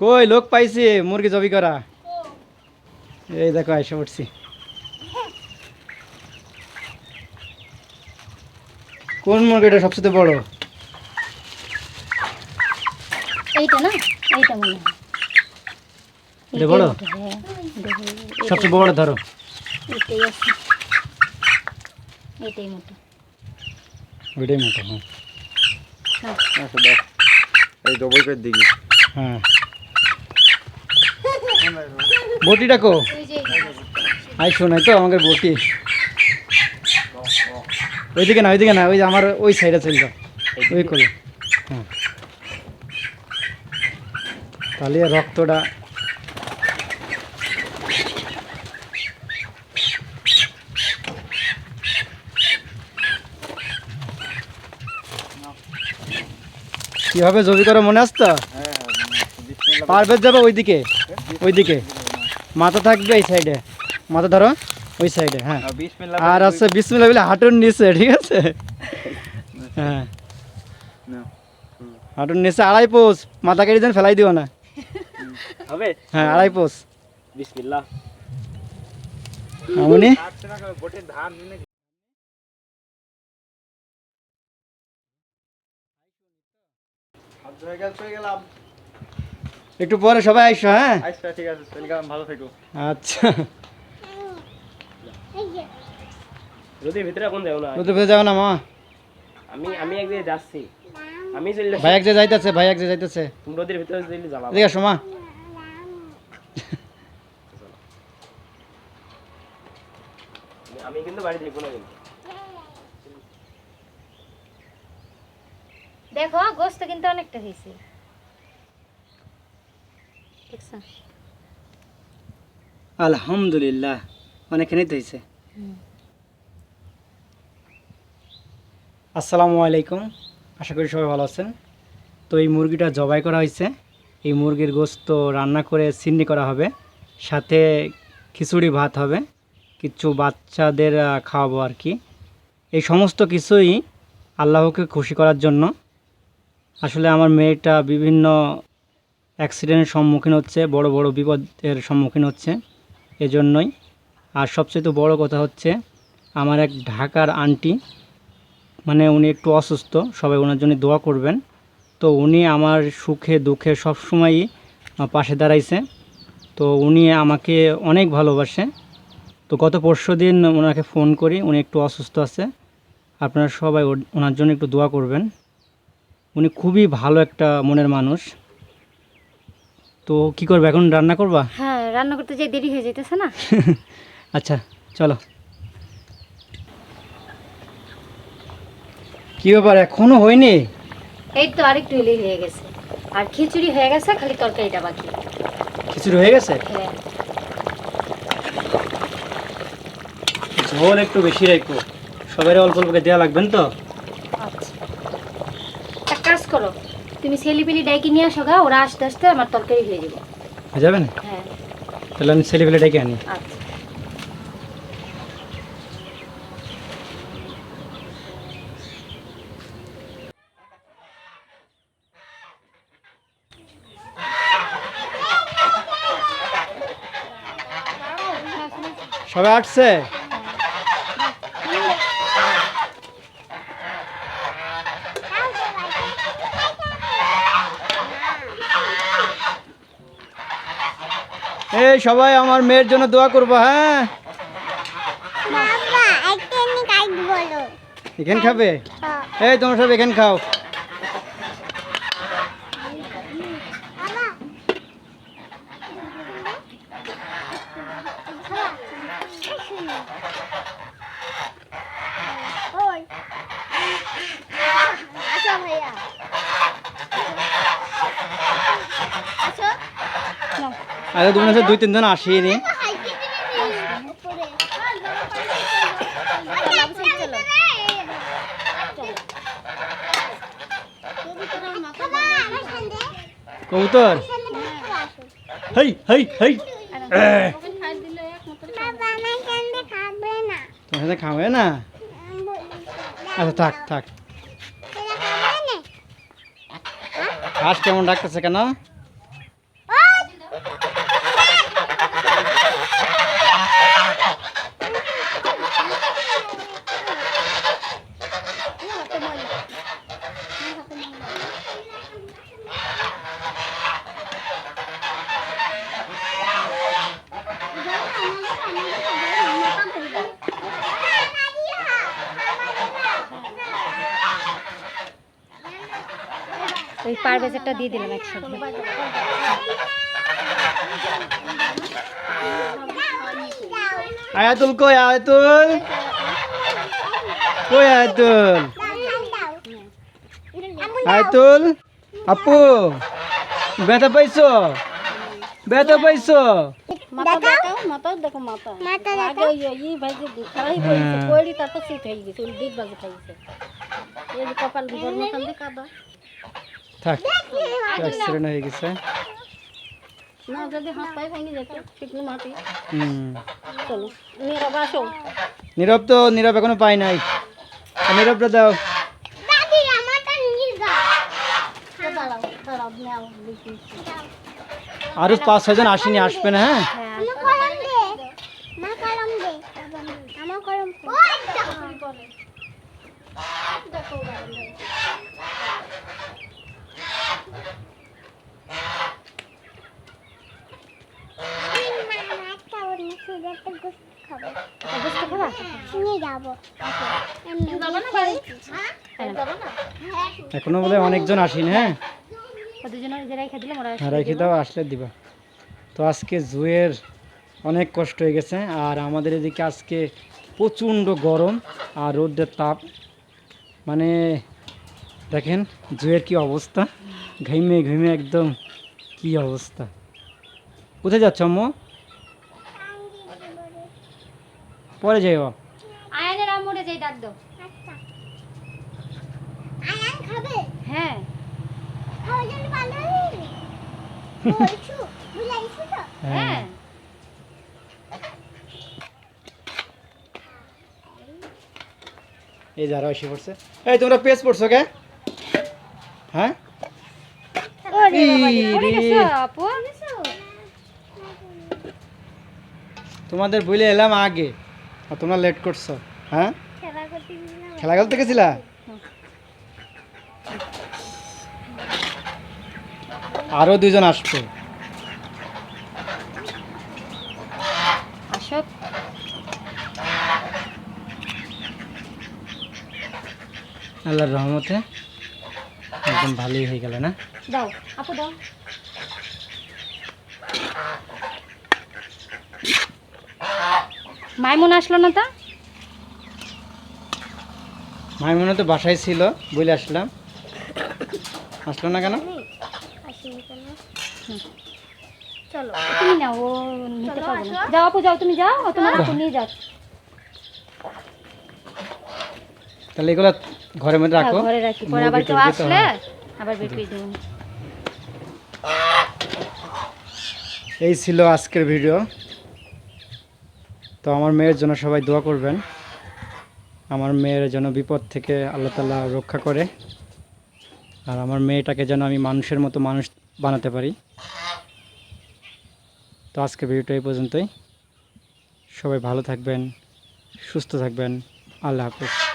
কই লোক পাইছি মুরগি জবি করা। এই দেখো আইসা পড়ছি কোন মুরগিটা সবচেয়ে বড়? এইটা না? এইটা মনে হয়। এটা বড়? এইটাই মোটা, হ্যাঁ, দেখো, সবচেয়ে বড় ধরো। এটাই আছে। এটাই মোটা। ওইটাই মোটা হ্যাঁ। আচ্ছা দেখ। এই তো বই করে দিবি। হ্যাঁ। বটিটা কো? ওই যে এইখানে আছে। আইসো নাই তো আমাদের বটি। ওইদিকে না ওইদিকে না ওই যে আমার ওই সাইডে চল যাও। ওই করো হ্যাঁ। তাহলে রক্তটা কীভাবে জবি করে মনে আসতো পারবে বিসমিল্লাহ যাবে ওইদিকে? ওইদিকে। মাথা থাকবে এই সাইডে মাথা ধরো ওই সাইডে হ্যাঁ। বিসমিল্লাহ আর আছে বিসমিল্লাহ বলে হাঁটুর নিচে ঠিক আছে? হ্যাঁ। হাঁটুর নিচে আড়াই পোষ মাথা কেটে দেন ফেলাই দিও না। হবে? হ্যাঁ আড়াই পোষ বিসমিল্লাহ। আমনি বটে ধান গেলাম। একটু পরে সবাই আইসো হ্যাঁ? আচ্ছা ঠিক আছে ওয়েলকাম ভালো থেকো। আচ্ছা। ভিতরে যাও না? রোদে ভেজে যাও না মা। আমি আমি একদিকে যাচ্ছি। আমি চলে ভাই এক যে যাইতেছে ভাই এক যে যাইতেছে। তুমি রোদের ভিতরে চলে জ্বালাবো এদিকে আসো মা। আমি কিন্তু বাড়ি দেখব না কিন্তু। দেখো গোস্ত কিন্তু অনেকটা হয়েছে। আলহামদুলিল্লাহ অনেকখানি তো হয়েছে আসসালামু আলাইকুম, আশা করি সবাই ভালো আছেন। তো এই মুরগিটা জবাই করা হয়েছে এই মুরগির গোস্ত রান্না করে সিন্নি করা হবে। সাথে খিচুড়ি ভাত হবে। কিছু বাচ্চাদের খাওয়াবো আর কি। এই সমস্ত কিছুই আল্লাহকে খুশি করার জন্য। আসলে আমার মেয়েটা বিভিন্ন অ্যাক্সিডেন্টের সম্মুখীন হচ্ছে, বড় বড় বিপদের সম্মুখীন হচ্ছে, এজন্যই। আর সবচেয়ে তো বড় কথা হচ্ছে, আমার এক ঢাকার আন্টি মানে উনি একটু অসুস্থ, সবাই ওনার জন্য দোয়া করবেন। তো উনি আমার সুখে দুঃখে সবসময়ই পাশে দাঁড়াইছে। তো উনি আমাকে অনেক ভালোবাসে। তো গত পরশু দিন ওনাকে ফোন করি, উনি একটু অসুস্থ আছে। আপনারা সবাই ওনার জন্য একটু দোয়া করবেন। উনি খুবই ভালো একটা মনের মানুষ। তো কি করবে এখন রান্না করবা? হ্যাঁ রান্না করতে যে দেরি হয়ে যেতেছে না। আচ্ছা চলো। কি ব্যাপার এখনও হয়নি? এই তো আরেকটু এলেই হয়ে গেছে। আর খিচুড়ি হয়ে গেছে খালি তরকারিটা বাকি। খিচুড়ি হয়ে গেছে? হ্যাঁ। ঝোল একটু বেশি রাখো সবাই অল্প অল্প করে দেওয়া লাগবেন তো? আচ্ছা। এক কাজ করো তুমি ছেলিপিলি ডাইকে নিয়ে আসো গা ওরা আস্তে আস্তে আমার তরকারি হয়ে যাবে। হয়ে যাবে না হ্যাঁ। তাহলে আমি ছেলে ফেলে ডেকে আনি। আচ্ছা। সবাই আসছে? এই সবাই আমার মেয়ের জন্য দোয়া করব হ্যাঁ? এখানে খাবে? এই তোমার সব এখানে খাও। আরে তুমি হচ্ছে দুই তিনজন আসিনি কবুতর। হেই হেই হেই। তোমার খাবে না? আচ্ছা থাক থাক। হাঁস কেমন ডাকতেছে কেন? ওই পার বেজারটা দিয়ে দিলাম একসাথে। আয়াতুল কই আয়াতুল? কই আয়াতুল? আয়াতুল? আপু ব্যথা পাইছো? ব্যথা পাইছো? মাথা দেখাও মাথা দেখো মাথা। আগে ওই ই ভাইছে খারাই পড়েছে পড়ি তারপর সিট হয়ে গেছে ওই দিক বাজে খাইছে। এই যে কপাল থাক অ্যাক্সিডেন্ট হয়ে গেছে। না যদি হাত পায়ে ভেঙে যেত শুকনো মাটি। হুম। চলো নীরব আসো। নীরব তো নীরব এখনও পাই নাই। নীরবটা দাও। দাঁড়াও দাঁড়াও নাও আরও পাঁচ ছজন আসেনি আসবে না হ্যাঁ? খাবা এখনও বলে অনেকজন আসেনি হ্যাঁ? ও দুজনে যে রেখে দিলাম ওরা আর রেখে দাও আসলে দিবা। তো আজকে জুয়ের অনেক কষ্ট হয়ে গেছে আর আমাদের এদিকে আজকে প্রচণ্ড গরম আর রোদের তাপ। মানে দেখেন জুয়ের কি অবস্থা। ঘেমে ঘেমে একদম কি অবস্থা? কোথায় যাচ্ছ আম্মু? পরে যাইও আয়নের আমরে যাই ডাক দাও। হ্যাঁ। হ্যাঁ। এই যারা এসে পড়ছে। এই তোমরা পেজ পড়ছো কে? হ্যাঁ? তোমাদের বলে এলাম আগে। আর তোমরা লেট করছ। হ্যাঁ? খেলা খেলতে গেছিলা? আরও দুজন আসবে। আসো। আল্লাহর রহমতে একদম ভালোই হয়ে গেল না? দাও আপু দাও। মাইমুন আসলো না তা? মাইমনে তো বাসায় ছিল বলে আসলাম। আসলো না কেন? চলো। তুমি না ও নিতে পারবে না। যাও আপু যাও তুমি যাও ও তোমার আপু নিয়ে যাও। তাহলে এগুলো ঘরের মধ্যে হ্যাঁ, রাখো। ঘরে রাখি পরে আবার কেউ আসলে। আবার বের করে দেবো। এই ছিল আজকের ভিডিও। তো আমার মেয়ের জন্য সবাই দোয়া করবেন। আমার মেয়ের যেন বিপদ থেকে আল্লাহ তালা রক্ষা করে। আর আমার মেয়েটাকে যেন আমি মানুষের মতো মানুষ বানাতে পারি। তো আজকের ভিডিওটা এই পর্যন্তই। সবাই ভালো থাকবেন, সুস্থ থাকবেন। আল্লাহ হাফেজ।